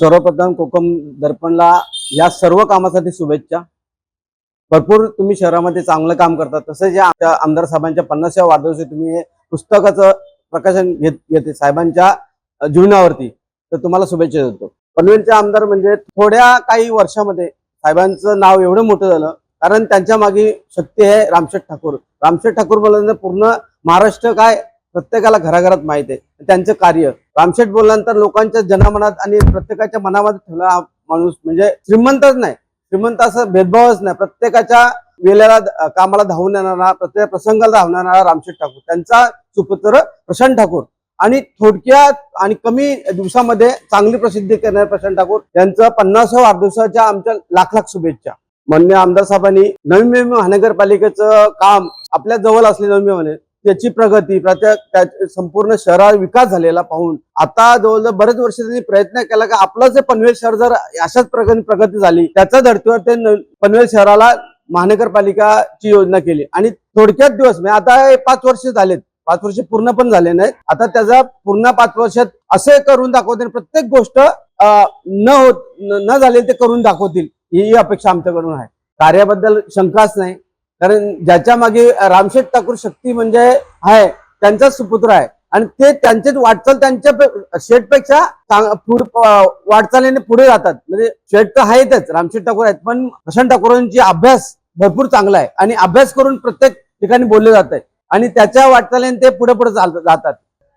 सर्वप्रथम कोकम दर्पणला या सर्व कामासाठी शुभेच्छा. भरपूर तुम्ही शहरामध्ये चांगलं काम करता तसंच या आमच्या आमदार साहेबांच्या पन्नासव्या वाढदिवशी तुम्ही हे पुस्तकाचं प्रकाशन घेत घेते साहेबांच्या जीवनावरती. तर तुम्हाला शुभेच्छा देतो. पनवेलचे आमदार म्हणजे थोड्या काही वर्षामध्ये साहेबांचं नाव एवढं मोठं झालं कारण त्यांच्या मागे शक्ती आहे रामशेठ ठाकूर. रामशेठ ठाकूर बोलल्यानंतर पूर्ण महाराष्ट्र काय प्रत्येकाला घराघरात माहीत आहे. त्यांचं कार्य. रामशेठ बोलल्यानंतर लोकांच्या जनामनात आणि प्रत्येकाच्या मनामध्ये ठेवला हा माणूस. म्हणजे श्रीमंतच नाही. श्रीमंत असं भेदभावच नाही. प्रत्येकाच्या वेळेला कामाला धावून येणारा प्रत्येक प्रसंगाला धावून येणारा रामशेठ ठाकूर. त्यांचा सुपुत्र प्रशांत ठाकूर. आणि थोडक्यात आणि कमी दिवसामध्ये चांगली प्रसिद्धी करणारे प्रशांत ठाकूर यांचं पन्नासव्या वाढदिवसाच्या आमच्या लाख लाख शुभेच्छा. मान्य आमदार साहेबांनी नवी महानगरपालिकेचं काम आपल्या जवळ असले नवी मुंबईमध्ये त्याची प्रगती प्रत्येक त्या- संपूर्ण शहरावर विकास झालेला पाहून आता जवळजवळ बरेच वर्ष त्यांनी प्रयत्न केला का आपलं जे पनवेल शहर जर अशाच प्रगती प्रगती झाली त्याच्या धर्तीवर ते पनवेल शहराला महानगरपालिकाची योजना केली. आणि थोडक्यात दिवस म्हणजे आता हे पाच वर्ष झालेत. पाच वर्ष पूर्ण पण झाले नाहीत. आता त्याचा पूर्ण पाच वर्षात असे करून दाखवतील. प्रत्येक गोष्ट न होत न- न झाले ते करून दाखवतील. ही अपेक्षा आमच्याकडून आहे. कार्याबद्दल शंकाच नाही. कारण ज्याच्या मागे रामशेठ ठाकूर शक्ती म्हणजे आहे त्यांचाच सुपुत्र आहे. आणि ते त्यांचे वाटचाल त्यांच्या शेठपेक्षा वाटचालीने पुढे जातात. म्हणजे शेठ तर आहेतच रामशेठ ठाकूर आहेत पण प्रशांत ठाकूरांची अभ्यास भरपूर चांगला आहे. आणि अभ्यास करून प्रत्येक ठिकाणी बोलले जात आहे. आणि त्याच्या वाटचालीने ते पुढे पुढे चाल- जातात.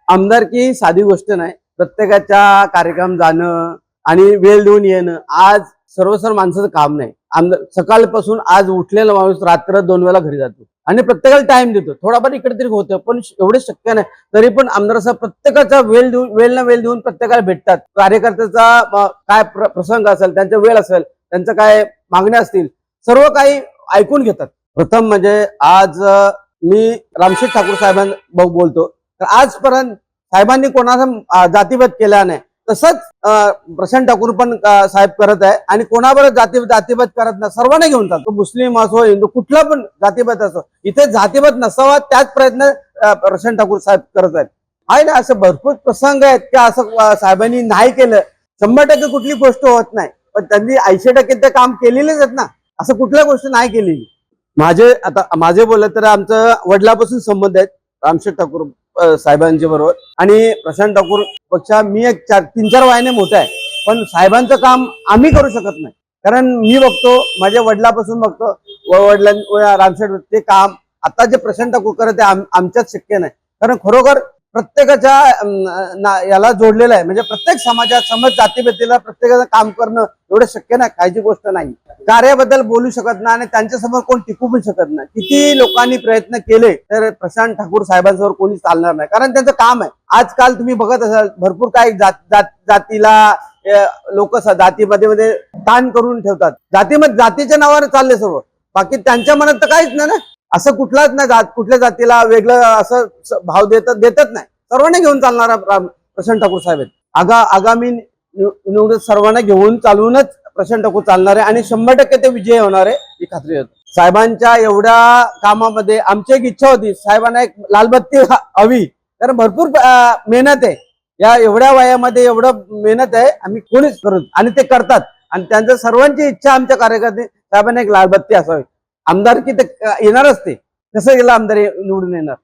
आमदारकी साधी गोष्ट नाही. प्रत्येकाच्या कार्यक्रम जाणं आणि वेळ देऊन येणं. आज सर्वसर माणसाचं काम नाही. आमदार सकाळपासून आज उठलेला माणूस रात्र दोन वेळा घरी जातो. आणि प्रत्येकाला टाइम देतो. थोडाफार इकडे तरी होतं पण एवढे शक्य नाही. तरी पण आमदार साहेब प्रत्येकाचा वेळ देऊन वेळ ना वेळ देऊन प्रत्येकाला भेटतात. कार्यकर्त्याचा काय प्र- प्रसंग असेल त्यांचा वेळ असेल त्यांचं काय मागण्या असतील सर्व काही ऐकून घेतात. प्रथम म्हणजे आज मी रामशेठ ठाकूर साहेबांना बोलतो. तर आजपर्यंत साहेबांनी कोणाचा जातीभेद केला नाही. तसंच प्रशांत ठाकूर पण साहेब करत आहे. आणि कोणावर जाती जातीभेद करत नाही सर्वांना घेऊन चालतो. मुस्लिम असो हिंदू कुठला पण जातीभेद असो इथे जातीभेद नसावा त्याच प्रयत्न प्रशांत ठाकूर साहेब करत आहेत. आहे ना असं भरपूर प्रसंग आहेत की असं साहेबांनी नाही केलं. शंभर टक्के कुठली गोष्ट होत नाही. पण त्यांनी ऐंशी टक्के ते काम केलेलेच आहेत ना. असं कुठल्या गोष्ट नाही केलेली. माझे आता माझे बोलत तर आमचं वडिलापासून संबंध आहेत. रामशेठ ठाकूर साहेबांच्या बरोबर. आणि प्रशांत ठाकूर पक्षा मी एक चार तीन चार वयाने मोठा आहे. पण साहेबांचं काम आम्ही करू शकत नाही. कारण मी बघतो माझ्या वडिलापासून बघतो व- वडिलां रामशेठ ते काम आता जे प्रशांत ठाकूर करत आहे आम- आमच्याच शक्य नाही. कारण खरोखर प्रत्येकाच्या याला जोडलेलं आहे. म्हणजे प्रत्येक समाजात समज जातीभेदीला प्रत्येकाचं काम करणं एवढं शक्य नाही काहीची गोष्ट नाही. कार्याबद्दल बोलू शकत नाही आणि त्यांच्यासमोर कोण टिकू पण शकत नाही. किती लोकांनी प्रयत्न केले तर प्रशांत ठाकूर साहेबांसमोर कोणी चालणार नाही. कारण त्यांचं काम आहे. आजकाल तुम्ही बघत असाल भरपूर काही जात जात- जातीला लोक जातीमध्ये मध्ये ताण करून ठेवतात. जातीमध्ये जातीच्या नावावर चालले सर्व. बाकी त्यांच्या मनात तर काहीच नाही ना. असं कुठलाच नाही जात कुठल्या जातीला वेगळं असं भाव देतात देतच नाही. सर्वांना घेऊन चालणारा प्रशांत ठाकूर साहेब आहेत. आगा आगामी निवडणूक सर्वांना घेऊन चालवूनच प्रशांत ठाकूर चालणार आहे आणि शंभर टक्के ते विजय होणार आहे ही खात्री होती साहेबांच्या एवढ्या कामामध्ये आमची एक इच्छा होती साहेबांना एक लालबत्ती हवी. कारण भरपूर मेहनत आहे. या एवढ्या वयामध्ये एवढं मेहनत आहे आम्ही कोणीच करू आणि ते करतात. आणि त्यांच्या सर्वांची इच्छा आमच्या कार्यकर्ते साहेबांना एक लालबत्ती असावी. आमदारकी ते येणारच ते. कसं गेला आमदार निवडून येणार?